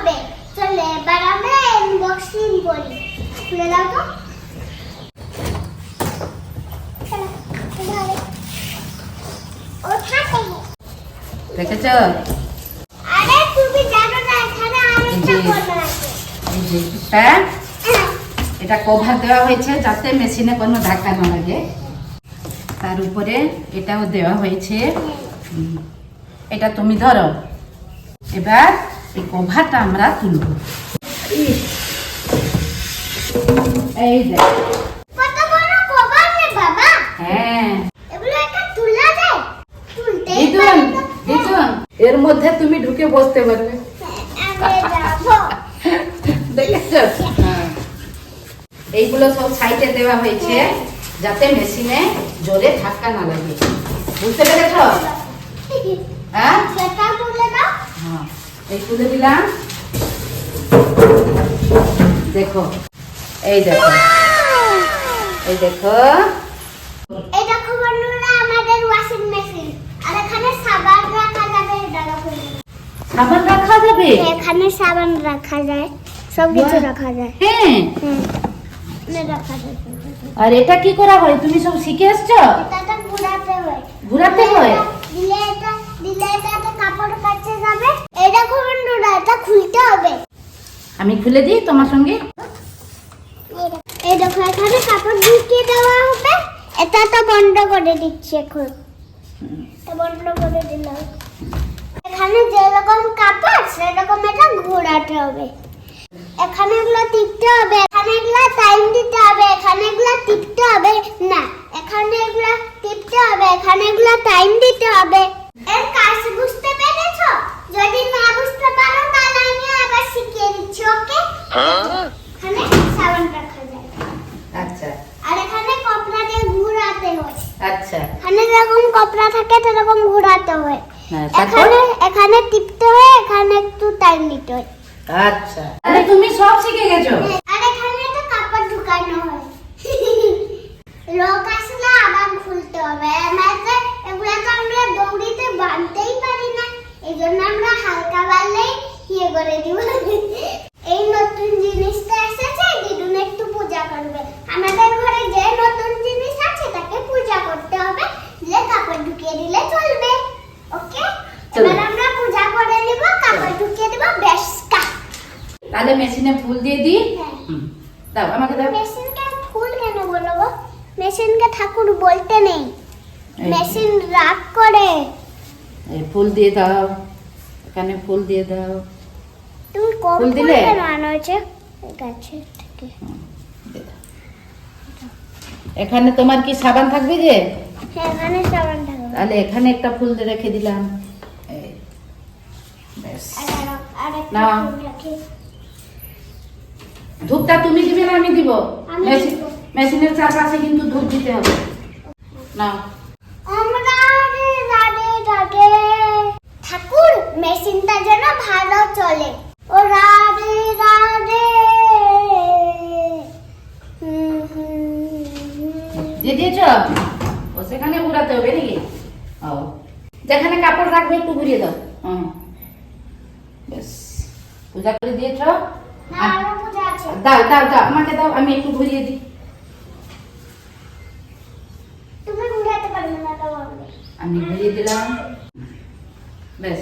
হবে। চলে এবার আমরা আনবক্সিং করি। খুলে দাও তো। চলো, এবারে। ওঠাতে হবে। দেখেছ? আরে তুমি জানো না এখানে আরেকটা জি। আছে। এই যে এটা এটা কভার দেওয়া হয়েছে যাতে মেশিনে কোনো ধাক্কা না লাগে। তার উপরে এটাও দেওয়া হয়েছে। এটা তুমি ধরো। এবার এই কভারটা আমরা তুলব এই দেখ হ্যাঁ এর মধ্যে তুমি ঢুকে বসতে পারবে। এইগুলো সব সাইডে দেওয়া হয়েছে যাতে মেশিনে জোরে ধাক্কা না লাগে বুঝতে পেরেছ হ্যাঁ এই তুলে দিলাম দেখো এই দেখো এই দেখো। এই দেখো বন্ধুরা আমাদের ওয়াশিং মেশিন আর এখানে সাবান রাখা যাবে সাবান রাখা যাবে? এখানে সাবান রাখা যায় সব কিছু রাখা যায়। হ্যাঁ। আর এটা কি করা হয়? তুমি সব শিখে এসছো? ঘোরাতে হয়। ঘোরাতে হয়? দিলে এটা দিলে এটাতে কাপড় যাবে। দেখো বন্ধুরা এটা খুলতে হবে। আমি খুলে দিই তোমার সঙ্গে? এই দেখো এখানে কাপড় ঢুকিয়ে দেওয়া হবে। এটা তো বন্ধ করে দিচ্ছি এখন। বন্ধ করে দিলাম। এখানে যেরকম কাপড় সেরকম এটা ঘোরাতে হবে। এখানে এগুলো টিপতে হবে। এখানে এগুলো টাইম দিতে হবে। এখানে এগুলো টিপতে হবে। না এখানে এগুলো টিপতে হবে। এখানে এগুলো টাইম দিতে হবে। এর কাজ বুঝতে পেরেছ যদি না বুঝতে পারো তাহলে আমি আবার শিখিয়ে দিচ্ছি ওকে এখানে সাবান রাখা যায় আচ্ছা। আর এখানে কপড়া দিয়ে ঘোরাতে হয়। আচ্ছা। এখানে যেরকম কপড়া থাকে সেরকম ঘোরাতে হয়। হ্যাঁ, এখানে এখানে টিপতে হয় এখানে একটু টাইম দিতে হয়। আচ্ছা। তাহলে তুমি সব শিখে গেছো? আর এখানে তো কাপড় ঢুকানো হয়। লোক আসলে আবার খুলতে হবে। আমাদের এগুলো তো আমরা দৌড়িতে বাঁধতেই পারি না। এই জন্য আমরা হালকা বাড়লেই ইয়ে করে দিব এই নতুন জিনিসটা এসেছে দিদুন একটু পূজা করবে আমাদের ঘরে যে নতুন জিনিস আছে তাকে পূজা করতে হবে দিলে কাপড় ঢুকিয়ে দিলে চলবে ওকে চলো। এবার আমরা পূজা করে নিব কাপড় ঢুকিয়ে দেব বেশ কা তাহলে মেশিনে ফুল দিয়ে দিই? হ্যাঁ। দাও আমাকে দাও। মেশিনকে ফুল কেন বলব মেশিনকে ঠাকুর বলতে নেই। মেশিন রাগ করে। এই ফুল দিয়ে দাও। এখানে ফুল দিয়ে দাও। তুমি কম ফুল ফুল দিলে? আনা গাছে থেকে। এখানে তোমার কি সাবান থাকবে যে? হ্যাঁ এখানে সাবান থাকবে। তাহলে এখানে একটা ফুল দিয়ে রেখে দিলাম। এই, ব্যাস। আর আর- একটা না। ধূপটা তুমি দিবে না আমি দিব। মেশিনের চারপাশে কিন্তু ধূপ দিতে হবে। না ঠাকুর মেশিনটা যেন ভালো চলে। ও রাধে। দিয়ে দিয়েছ? ও সেখানে ঘুরাতে হবে নাকি? ও। যেখানে কাপড় রাখবে একটু ঘুরিয়ে দাও। হুম। বেশ। পূজা করে দিয়েছ? আরও দাও দাও দাও আমাকে দাও আমি একটু ঘুরিয়ে দিই। আমি ঘুরিয়ে দিলাম। বেশ